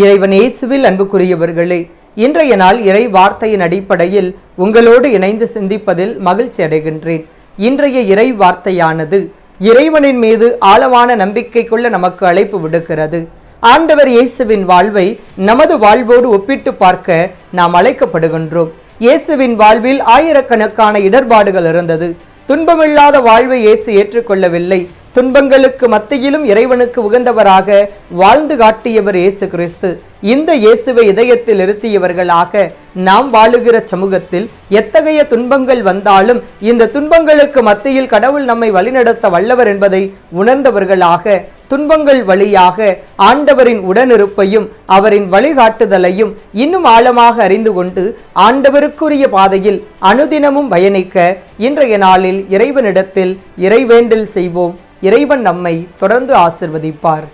இறைவன் இயேசுவில் அன்புக்குரியவர்களே இன்றைய நாள் இறை வார்த்தையின் அடிப்படையில் உங்களோடு இணைந்து சிந்திப்பதில் மகிழ்ச்சி அடைகின்றேன். இன்றைய இறை வார்த்தையானது இறைவனின் மீது ஆழமான நம்பிக்கை கொள்ள நமக்கு அழைப்பு விடுக்கிறது. ஆண்டவர் இயேசுவின் வாழ்வை நமது வாழ்வோடு ஒப்பிட்டு பார்க்க நாம் அழைக்கப்படுகின்றோம். இயேசுவின் வாழ்வில் ஆயிரக்கணக்கான இடர்பாடுகள் இருந்தது. துன்பமில்லாத வாழ்வை இயேசு ஏற்றுக்கொள்ளவில்லை. துன்பங்களுக்கு மத்தியிலும் இறைவனுக்கு உகந்தவராக வாழ்ந்து காட்டியவர் இயேசு கிறிஸ்து. இந்த இயேசுவை இதயத்தில் இருத்தியவர்களாக நாம் வாழுகிற சமூகத்தில் எத்தகைய துன்பங்கள் வந்தாலும் இந்த துன்பங்களுக்கு மத்தியில் கடவுள் நம்மை வழிநடத்த வல்லவர் என்பதை உணர்ந்தவர்களாக துன்பங்கள் வழியாக ஆண்டவரின் உடனிருப்பையும் அவரின் வழிகாட்டுதலையும் இன்னும் ஆழமாக அறிந்து கொண்டு ஆண்டவருக்குரிய பாதையில் அனுதினமும் பயணிக்க இன்றைய நாளில் இறைவனிடத்தில் இறைவேண்டல் செய்வோம். இறைவன் நம்மை தொடர்ந்து ஆசிர்வதிப்பார்.